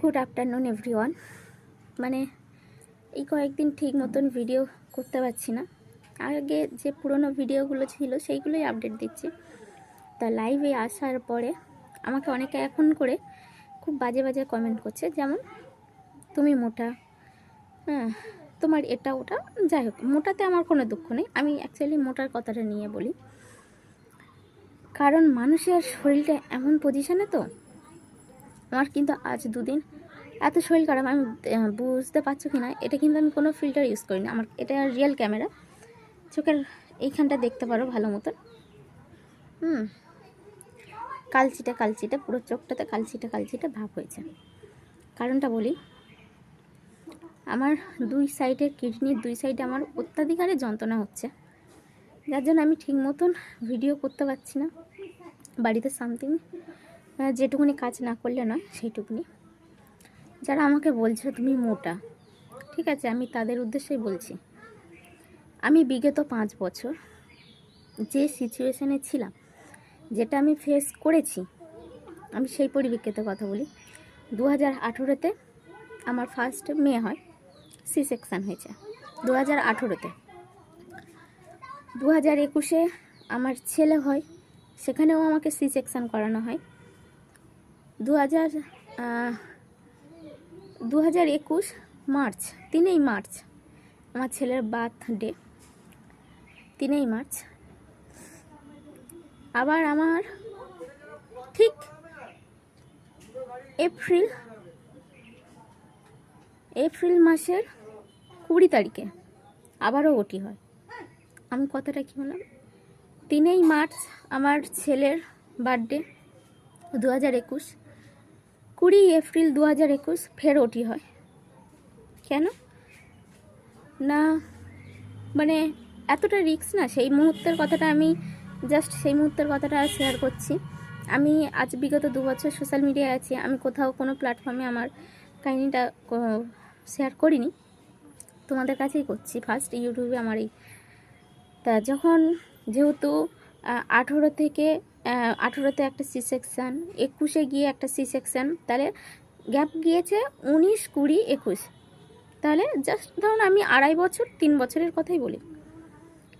Good afternoon everyone মানে এই কয়েকদিন ঠিক মতন ভিডিও করতে পারছি না। আগে যে পুরনো ভিডিওগুলো ছিল, সেইগুলোই আপডেট দিচ্ছি। তা লাইভে আসার পরে আমাকে অনেকে এখন করে খুব বাজে বাজে কমেন্ট করছে, যেমন, তুমি মোটা। হ্যাঁ তোমার এটা ওটা? যাই হোক, মোটাতে আমার কোনো দুঃখ নেই। আমি অ্যাকচুয়ালি মোটার কথাটা নিয়ে বলি। কারণ মানুষের শরীরটা এমন পজিশানে তো আমার কিন্তু আজ দুদিন এত শরীর খারাপ, আমি বুঝতে পারছ কি না এটা কিন্তু আমি কোনো ফিল্টার ইউজ করি না আমার, এটা রিয়েল ক্যামেরা চোখের এইখানটা দেখতে পারো ভালো মতন। হুম। কালচিটা কালচিটা, পুরো চোখটাতে কালচিটা কালচিটা ভাব হয়েছে। কারণটা বলি, আমার দুই সাইডে কিডনির দুই সাইডে আমার অত্যাধিক হারে যন্ত্রণা হচ্ছে। যার জন্য আমি ঠিক মতন ভিডিও করতে পারছি না। বাড়িতে সামথিং যেটুকুনি কাজ না করলে নয়, সেইটুকুনি। যারা আমাকে বলছো তুমি মোটা, ঠিক আছে, আমি তাদের উদ্দেশ্যেই বলছি। আমি বিগত পাঁচ বছর যে সিচুয়েশানে ছিলাম, যেটা আমি ফেস করেছি, আমি সেই পরিপ্রেক্ষিতে কথা বলি। দু হাজার আঠেরোতে আমার ফার্স্ট মেয়ে হয় সি সেকশান হয়েছে। দু হাজার আঠেরোতে। দু হাজার একুশে আমার ছেলে হয়, সেখানেও আমাকে সি সেকশান করানো হয়। দু হাজার দু হাজার একুশ মার্চ, তিনই মার্চ, আমার ছেলের বার্থডে, তিনই মার্চ। আবার আমার ঠিক এপ্রিল এপ্রিল মাসের কুড়ি তারিখে আবারও ওটি হয়। আমি কথাটা কি বললাম? তিনই মার্চ আমার ছেলের বার্থডে দু হাজার একুশ। কুড়ি এপ্রিল দু হাজার একুশ ফের ওটি হয়। কেন? না মানে এতটা রিক্স না, সেই মুহূর্তের কথাটা আমি জাস্ট সেই মুহূর্তের কথাটা শেয়ার করছি। আমি আজ বিগত দু বছর সোশ্যাল মিডিয়ায় আছি, আমি কোথাও কোনো প্ল্যাটফর্মে আমার কাহিনিটা শেয়ার করিনি। তোমাদের কাছেই করছি। ফার্স্ট ইউটিউবে আমার এই তা যখন যেহেতু আঠেরো থেকে আঠেরোতে একটা সি সেকশান একুশে গিয়ে একটা সি সেকশান তাহলে গ্যাপ গিয়েছে উনিশ কুড়ি একুশ। তাহলে জাস্ট ধরুন আমি আড়াই বছর, তিন বছরের কথাই বলি।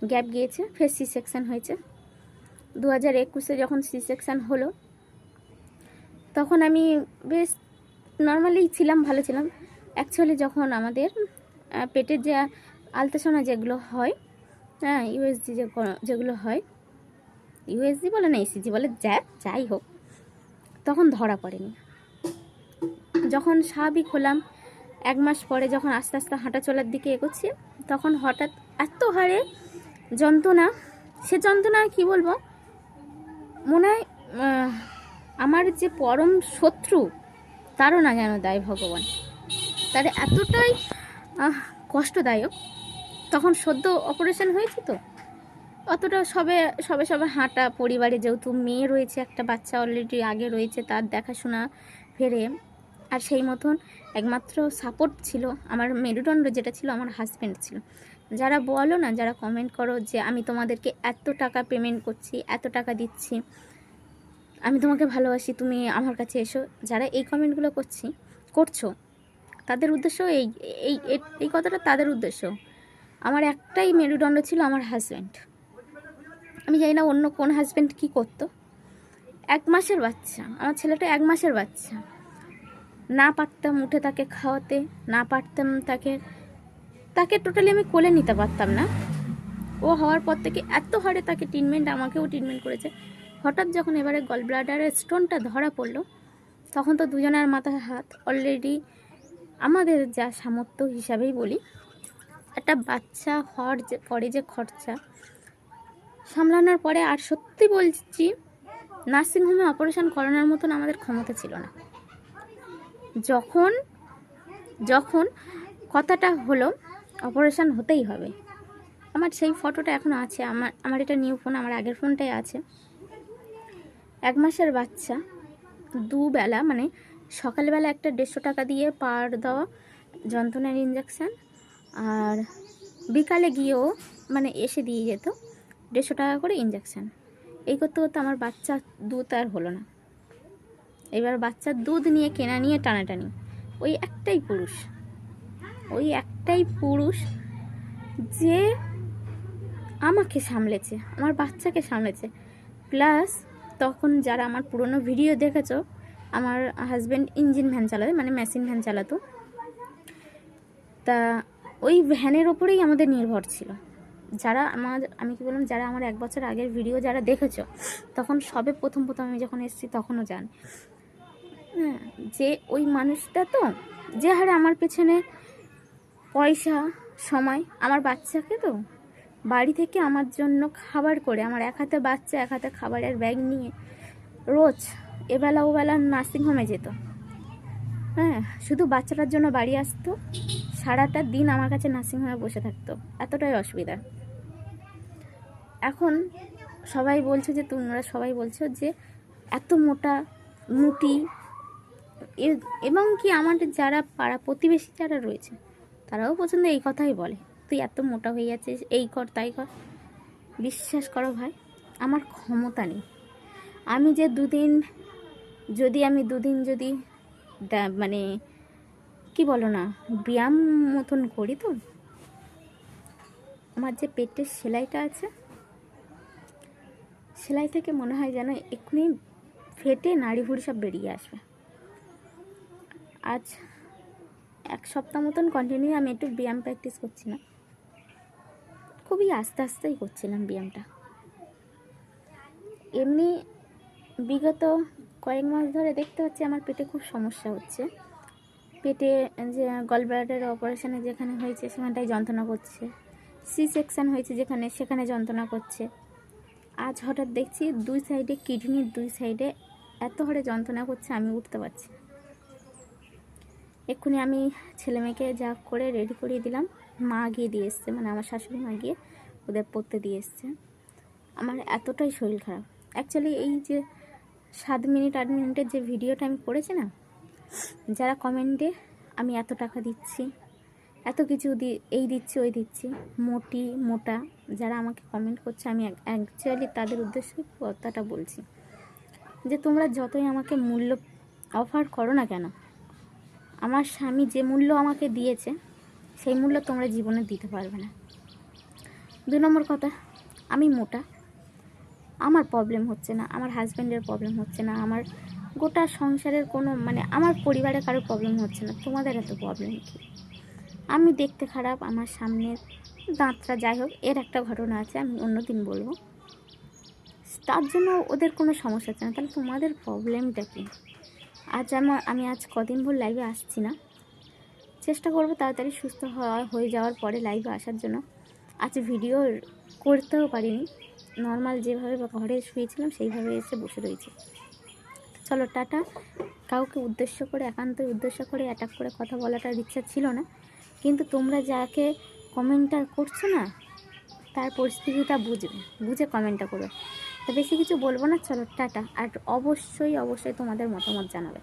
গ্যাপ গিয়েছে, ফের সি সেকশান হয়েছে। দু হাজার একুশে যখন সি সেকশান হলো, তখন আমি বেশ নর্মালি ছিলাম, ভালো ছিলাম। অ্যাকচুয়ালি যখন আমাদের পেটের যে আলট্রাসাউন্ড যেগুলো হয় হ্যাঁ ইউএসজি যেগুলো হয় ইউএসজি বলে না এসিজি বলে যা যাই হোক। তখন ধরা পড়েনি। যখন স্বাভাবিক হলাম, এক মাস পরে যখন আস্তে আস্তে হাঁটা চলার দিকে এগোচ্ছি, তখন হঠাৎ এত হারে যন্ত্রণা, সে যন্ত্রণা কি বলব? মনে হয় আমার যে পরম শত্রু, তারও না যেন দেয় ভগবান। তার এতটাই কষ্টদায়ক। তখন সদ্য অপারেশন হয়েছে তো? অতটা সবে সবে সবে হাঁটা পরিবারে যেহেতু মেয়ে রয়েছে, একটা বাচ্চা অলরেডি আগে রয়েছে, তার দেখাশোনা ফেরে। আর সেই মতন একমাত্র সাপোর্ট ছিল আমার মেরুদণ্ড যেটা ছিল আমার হাজব্যান্ড ছিল। যারা বলো না, যারা কমেন্ট করো যে আমি তোমাদেরকে এত টাকা পেমেন্ট করছি, এত টাকা দিচ্ছি, আমি তোমাকে ভালোবাসি, তুমি আমার কাছে এসো। যারা এই কমেন্টগুলো করছি, করছ, তাদের উদ্দেশ্য এই এই, এই- কথাটা তাদের উদ্দেশ্য। আমার একটাই মেরুদণ্ড ছিল আমার হাজব্যান্ড আমি জানি না অন্য কোন হাজব্যান্ড কি করতো। এক মাসের বাচ্চা। আমার ছেলেটা এক মাসের বাচ্চা। না পারতাম উঠে তাকে খাওয়াতে, না পারতাম তাকে তাকে টোটালি আমি কোলে নিতে পারতাম না। ও হওয়ার পর থেকে এত হারে তাকে ট্রিটমেন্ট আমাকেও ট্রিটমেন্ট করেছে। হঠাৎ যখন এবারে গল ব্লাডারের স্টোনটা ধরা পড়ল, তখন তো দুজনের মাথায় হাত। অলরেডি আমাদের যা সামর্থ্য হিসাবেই বলি, একটা বাচ্চা হওয়ার যে, পরে যে খরচা সামলানোর পরে আর সত্যি বলছি, নার্সিংহোমে অপারেশন করানোর মতন আমাদের ক্ষমতা ছিল না। যখন যখন কথাটা হলো, অপারেশন হতেই হবে। আমার সেই ফটোটা এখন আছে, আমার আমার এটা নিউ ফোন, আমার আগের ফোনটাই আছে। এক মাসের বাচ্চা, দুবেলা মানে সকালবেলা একটা দেড়শো টাকা দিয়ে পার দেওয়া যন্ত্রণার ইঞ্জেকশান আর বিকালে গিয়েও মানে এসে দিয়ে যেত। দেড়শো টাকা করে ইঞ্জেকশান এই করতে করতে আমার বাচ্চা দুধ আর হলো না। এবার বাচ্চার দুধ নিয়ে, কেনা নিয়ে, টানাটানি। ওই একটাই পুরুষ। ওই একটাই পুরুষ যে আমাকে সামলেছে, আমার বাচ্চাকে সামলেছে। প্লাস তখন যারা আমার পুরনো ভিডিও দেখেছ, আমার হাজব্যান্ড ইঞ্জিন ভ্যান চালাতে মানে মেশিন ভ্যান চালাতো, তা ওই ভ্যানের ওপরেই আমাদের নির্ভর ছিল। যারা আমার, আমি কি বললাম, যারা আমার এক বছর আগের ভিডিও যারা দেখেছ, তখন সবে প্রথম প্রথম আমি যখন এসেছি তখনও জান হ্যাঁ যে ওই মানুষটা তো, যে হারে আমার পেছনে পয়সা, সময়, আমার বাচ্চাকে তো, বাড়ি থেকে আমার জন্য খাবার করে, আমার এক হাতে বাচ্চা, এক হাতে খাবারের ব্যাগ নিয়ে রোজ এবেলা ওবেলা নার্সিংহোমে যেত। হ্যাঁ শুধু বাচ্চাটার জন্য বাড়ি আসতো, সারাটা দিন আমার কাছে নার্সিংহোমে বসে থাকতো, এতটাই অসুবিধা। এখন সবাই বলছে যে, তোমরা সবাই বলছো যে, এত মোটা, মুটি এবং কি আমাদের যারা পাড়া প্রতিবেশী যারা রয়েছে, তারাও পছন্দ এই কথাই বলে, তুই এত মোটা হয়ে যাচ্ছিস, এই কর, তাই কর। বিশ্বাস করো ভাই, আমার ক্ষমতা নেই। আমি যে দুদিন, যদি আমি দুদিন যদি মানে কি বলো না, ব্যায়াম মতন করি তো, আমার যে পেটের সেলাইটা আছে সেলাই থেকে মনে হয় যেন এক্ষুনি ফেটে নাড়ি ভুড়ি সব বেরিয়ে আসবে। আজ এক সপ্তাহ মতন কন্টিনিউ আমি একটু ব্যায়াম প্র্যাকটিস করছি না খুবই আস্তে আস্তেই করছিলাম ব্যায়ামটা। এমনি বিগত কয়েক মাস ধরে দেখতে পাচ্ছি আমার পেটে খুব সমস্যা হচ্ছে। পেটে যে গলব্লাডারের অপারেশানে যেখানে হয়েছে সেখানটায় যন্ত্রণা করছে। সি সেকশান হয়েছে যেখানে সেখানে যন্ত্রণা করছে। আজ হঠাৎ দেখছি দুই সাইডে কিডনির দুই সাইডে এত হারে যন্ত্রণা করছে, আমি উঠতে পারছি। এক্ষুনি আমি ছেলে মেয়েকে যা করে রেডি করিয়ে দিলাম। মা গিয়ে দিয়ে এসছে মানে আমার শাশুড়ি মা গিয়ে ওদের পড়তে দিয়ে এসছে। আমার এতটাই শরীর খারাপ। অ্যাকচুয়ালি এই যে সাত মিনিট, আট মিনিটের যে ভিডিওটা আমি করেছি না, যারা কমেন্টে আমি এত টাকা দিচ্ছি এত কিছু দি, এই দিচ্ছি, ওই দিচ্ছি। মোটি, মোটা, যারা আমাকে কমেন্ট করছে, আমি অ্যাকচুয়ালি তাদের উদ্দেশ্যে কথাটা বলছি। যে তোমরা যতই আমাকে মূল্য অফার করো না কেন, আমার স্বামী যে মূল্য আমাকে দিয়েছে, সেই মূল্য তোমরা জীবনে দিতে পারবে না। দু নম্বর কথা, আমি মোটা। আমার প্রবলেম হচ্ছে না, আমার হাজব্যান্ডের প্রবলেম হচ্ছে না, আমার গোটা সংসারের কোনো মানে আমার পরিবারে কারও প্রবলেম হচ্ছে না। তোমাদের এত প্রবলেম কি? আমি দেখতে খারাপ, আমার সামনের দাঁতটা যাই হোক, এর একটা ঘটনা আছে, আমি অন্যদিন বলব। তার জন্য ওদের কোনো সমস্যা হচ্ছে না। তাহলে তোমাদের প্রবলেমটা কী? আজ আমার, আমি আজ কদিন ভোর লাইভে আসছি না। চেষ্টা করব তাড়াতাড়ি সুস্থ হওয়া, হয়ে যাওয়ার পরে লাইভে আসার জন্য। আজ ভিডিও করতেও পারিনি। নর্মাল যেভাবে বা ঘরে শুয়েছিলাম, সেইভাবে এসে বসে রয়েছি। চলো টাটা। কাউকে উদ্দেশ্য করে, একান্তই উদ্দেশ্য করে অ্যাটাক করে কথা বলাটার ইচ্ছা ছিল না। কিন্তু তোমরা যাকে কমেন্টটা করছ না, তার পরিস্থিতিটা বুঝবে বুঝে কমেন্টটা করবে তো বেশি কিছু বলব না, চলো টাটা। আর অবশ্যই অবশ্যই তোমাদের মতামত জানাবে।